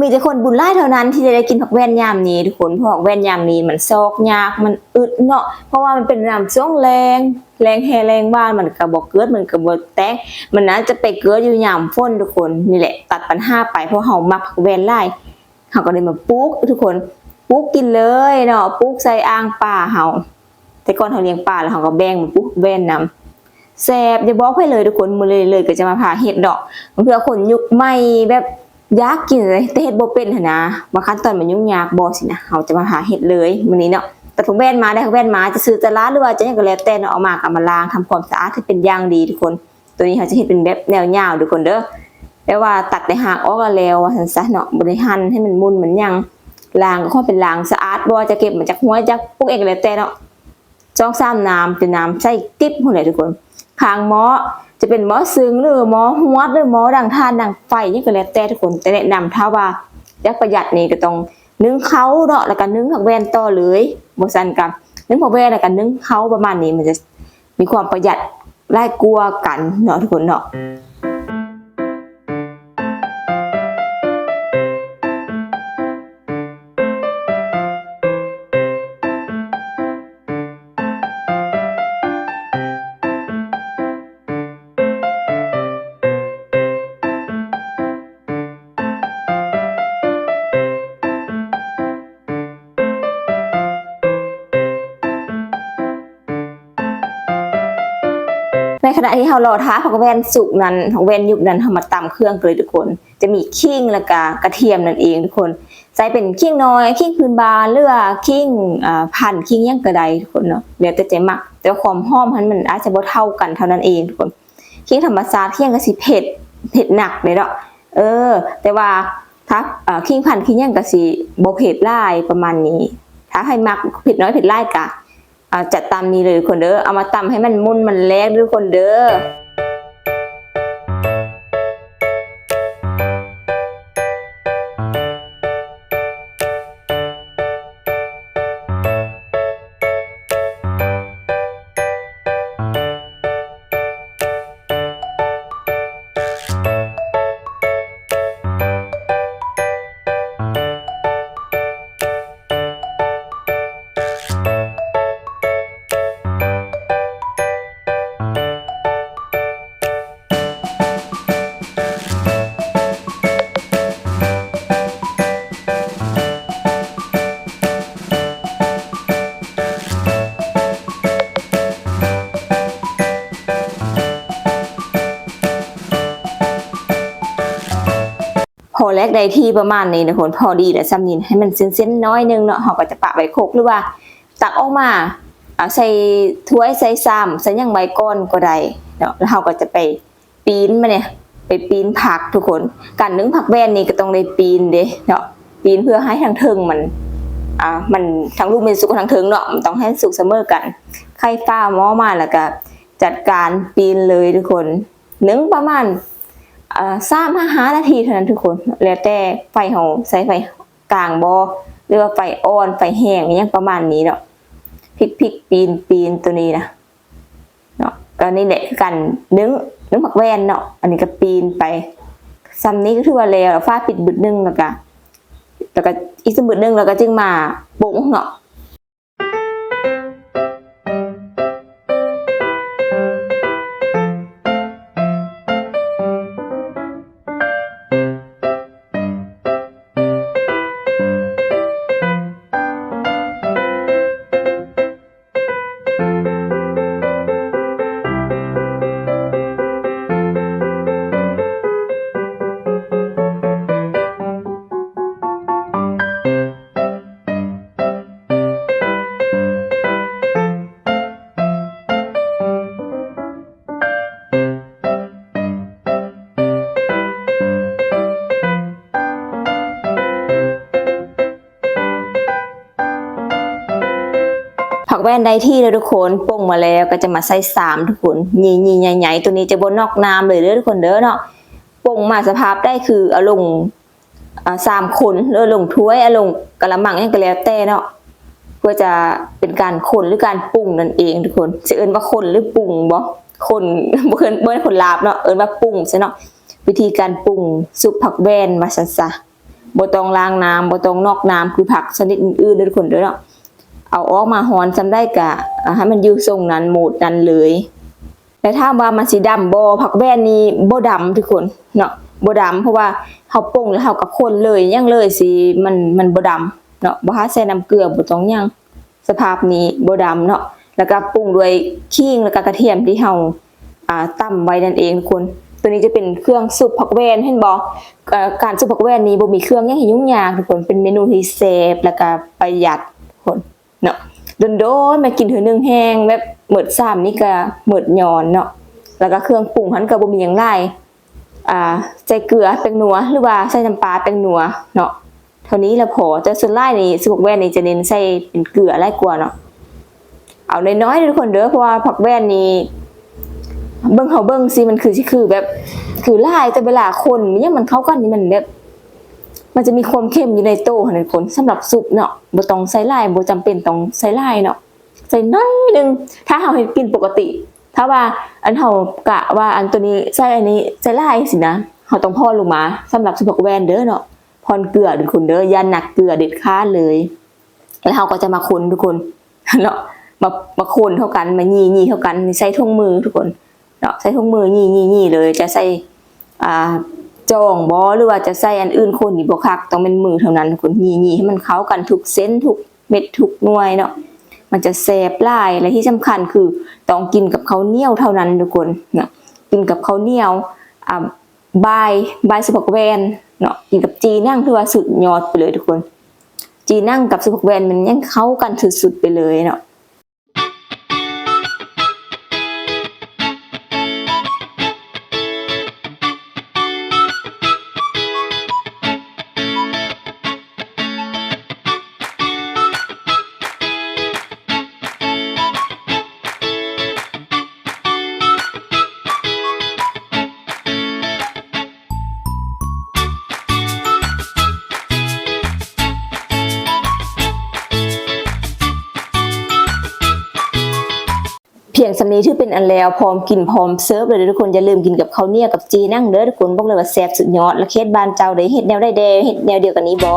มีแต่คนบุญไล่เท่านั้นที่จะได้กินผักแว่นยามนี้ทุกคนเพราะผักแว่นยามนี้มันซอกยากมันอึดเนาะเพราะว่ามันเป็นน้ำช่วงแรงแรงแฮแรงบ้านมันกระบอกเกิดมันกระบอกแตกมันน่าจะไปเกิดอยู่ยามฝนทุกคนนี่แหละ ตัดปัญหาไปเพราะเฮามักผักแว่นไล่เฮาก็เลยมาปลูกทุกคนปลูกกินเลยเนาะปลูกใส่อ่างป่าเฮาแต่ก่อนเฮาเลี้ยงปลาแล้วเฮาก็แบ่งมาปลูกแว่นนํแซบอย่าบอกให้เลยทุกคนมือเลยเลยก็จะมาพาเฮ็ดดอกเพื่อคนยุคใหม่แบบ ยากกินเลยแต่เฮ็ดบ่เป็นหั่นนะบางขั้นตอนมันยุ่งยากบ่สินะเราจะมาหาเฮ็ดเลยมื้อนี้เนาะแต่พวกแว่นมาได้พวกแว่นมาจะซื้อตลาดหรือว่าจะยังก็แล้วแต่เนาะเอามากลับมาล้างทำความสะอาดให้เป็นอย่างดีทุกคน ตัวนี้เขาจะเฮ็ดเป็นแบบแนวยาวทุกคนเด้อแปลว่าตัดในหางออกแล้วซั่นซะเนาะบ่ได้หั่นให้มันมุนเหมือนยังล้างก็ค่อยเป็นล้างสะอาดบ่จะเก็บมาจากหัวจากพวกเองก็แล้วแต่เนาะจ้องซ้ำน้ำเป็นน้ำใส่กิ๊บพุ่นแหละทุกคนคางหม้อ จะเป็นหมอซึ้งหรือหมอหวดหรือหมอดังทานดังไฟนี่ก็แล้วแต่ทุกคนแต่แนะนำถ้าว่าอยากประหยัดนี่ก็ต้องนึ่งเขาเนาะแล้วก็นึ่งผักแวนต่อเลยบ่ซันกับนึ่งผักแวนแล้วก็นึ่งเขาประมาณนี้มันจะมีความประหยัดไล่กลัวกันเนาะทุกคนเนาะ ณะที่เรารอท้าผักแวนสุกนั้นผักแวนยุบนั้นทำมาตำเครื่องเลยทุกคน จะมีขิงแล้วก็กระเทียมนั่นเองทุกคนใส่เป็นขิงน้อยขิงพื้นบานหรือขิงอ่าพันขิงหยังกระไดทุกคนเนาะแล้วแต่ใจมัก แต่ความหอมมันมันอาจจะบ่เท่ากันเท่านั้นเองทุกคนขิงธรรมชาติขิงก็สิเผ็ดเผ็ดหนักเลยเนาะเออ แต่ว่าถ้าขิงพันขิงหยังก็สิบ่เผ็ดหลายประมาณนี้ ถ้าใครมักเผ็ดน้อยเผ็ดหลายกะ จัดตามนี้เลยคนเด้อเอามาตำให้มันมุนมันแลกด้วยคนเด้อ แลกได้ที่ประมาณนี้นะคนพอดีแล้วซ้ำนินให้มันเส้นๆน้อยนึงเนาะเราก็จะปะใบโคกหรือว่า ตักออกมาเอาใส่ถ้วยใส่ซ้ำใส่ยังใบก้อนก็ได้เนาะแล้วเราก็จะไปปีนมาเนี่ยไปปีนผักทุกคนการนึ่งผักแบนนี่ก็ต้องได้ปีนเด้เนาะปีนเพื่อให้ทางเทิงมันอ่ามันทั้งลูกเป็นสุกทั้งเทิงเนาะมันต้องให้สุกเสมอกันไข่ฟ้าหม้อมาแล้วก็จัดการปีนเลยทุกคนนึ่งประมาณ สามห้าห้านาทีเท่านั้นทุกคน แล้วแต่ไฟของใช้ไฟกลางบอหรือว่าไฟอ่อนไฟแห้งอหยังประมาณนี้เนาะพลิกพลิกปีนปีนตัวนี้นะเนาะก็นี่แหละคือกันนึ่งนึ่งผักแวนเนาะอันนี้ก็ปีนไปซ้ำนี้ก็ถือว่าแล้วฟ้าปิดบึดนึงแล้วก็แล้วก็อีกสมบึดนึงแล้วก็จึงมาปรุงเนาะ ว่นได้ที่แล้วทุกคนปรุงมาแล้วก็จะมาใส่สามทุกคนยี่ยี่ใหญ่ๆตัวนี้จะบนนอกน้ำเลยเด้อทุกคนเด้อเนาะปรุงมาสภาพได้คือเอาลงสามคนหรือลงถ้วยเอาลงกะละมังยังก็แล้วแต่เนาะเพื่อจะเป็นการคนหรือการปรุงนั่นเองทุกคนจะเอิ้นว่าคนหรือปรุงบ่คนบ่เอิ้นบ่คนลาบเนาะเอิ้นว่าปรุงซะเนาะวิธีการปรุงซุปผักแว่นมาซะซะบ่ต้องล้างน้ำบ่ต้องนอกน้ำคือผักชนิดอื่นๆเด้อทุกคนเด้อเนาะ เอาออกมาหอนจำได้กะอ่าให้มันอยู่ทรงนั้นโหมดนั้นเลย แต่ถ้าว่ามันสีดำบ่ผักแว่นนี่บ่ดำทุกคนเนาะบ่ดำเพราะว่าเฮาปรุงแล้วเฮาก็คนเลยยังเลยสิมันมันบ่ดำเนาะบ่หาใส่น้ำเกลือบ่ต้องยังสภาพนี้บ่ดำเนาะแล้วก็ปรุงด้วยขิงแล้วก็กระเทียมที่เฮาอ่าตำไว้นั่นเองทุกคนตัวนี้จะเป็นเครื่องซุปผักแวนเห็นบ่เอ่อการซุปผักแวนนี้บ่มีเครื่องยังให้ยุ่งยากทุกคนเป็นเมนูที่แซ่บแล้วก็ประหยัดทุกคน เนาะโดนๆมากินเทื่อนึงแห้งแบบหมดซ้ำนี่ก็เหมดยอนเนาะแล้วก็เครื่องปรุงหันก็บ่มีหยังหลายอ่าใส่เกลือแป้งนัวหรือว่าใส่น้ำปลาแป้งนัวเนาะเท่านี้แล้วพอแต่ส่วนหลายนี่สุกแว่นนี่จะเน้นใส่เป็นเกลือหลายกว่าเนาะเอาน้อยๆทุกคนเด้อเพราะว่าผักแว่นนี่เบิ่งเฮาเบิ่งสิมันคือสิคือแบบ คือหลายแต่เวลาคนเนี่ยมันเข้ากันนี่มันแบบ มันจะมีความเค็มอยู่ในโต้หั่นคนสำหรับซุปเนาะบ่ต้องใส่ลายบ่จำเป็นต้องใส่ลายเนาะใส่น้อยหนึงถ้าเฮาเฮ็ดกินปกติ ถ้าว่าอันเฮากะว่าอันตัวนี้ใส่อันนี้ใส่ลายสินะเฮาต้องพอลงมาสำหรับสุปกแวนเด้อเนาะพรเกลือเด็ดคุณเด้ออย่าหนักเกลือเด็ดขาดเลย แล้วเฮาก็จะมาคนทุกคนเนาะมามาคนเท่ากันมายียีเท่ากันใส่ถุงมือทุกคนเนาะใส่ถุงมือยียียีเลยจะใส่อ่า จองบ่หรือว่าจะใส่อันอื่นคนนี่บ่คักต้องเป็นมือเท่านั้นคนยียีให้มันเข้ากันทุกเส้นทุกเม็ดทุกหน่วยเนาะมันจะแสบหลายและที่สำคัญคือต้องกินกับข้าวเหนียวเท่านั้นทุกคนเนาะกินกับข้าวเหนียวอ่าบายบายสุปกแวนเนาะกินกับจีนั่งคือว่าสุดยอดไปเลยทุกคน จีนั่งกับสุปกแวนมันยังเข้ากันสุดๆไปเลยเนาะ งสำนี้ที่เป็นอันแล้วพร้อมกินพร้อมเซิร์ฟเลยทุกคนอย่าลืมกินกับเขาเนี่ยกับจีนั่งเด้อทุกคนบอกเลยว่าแซ่บสุดยอดและเคสบานเจ้าได้เฮ็ดแนวได้แดเฮ็ดแนวเดียวกันนี้บอ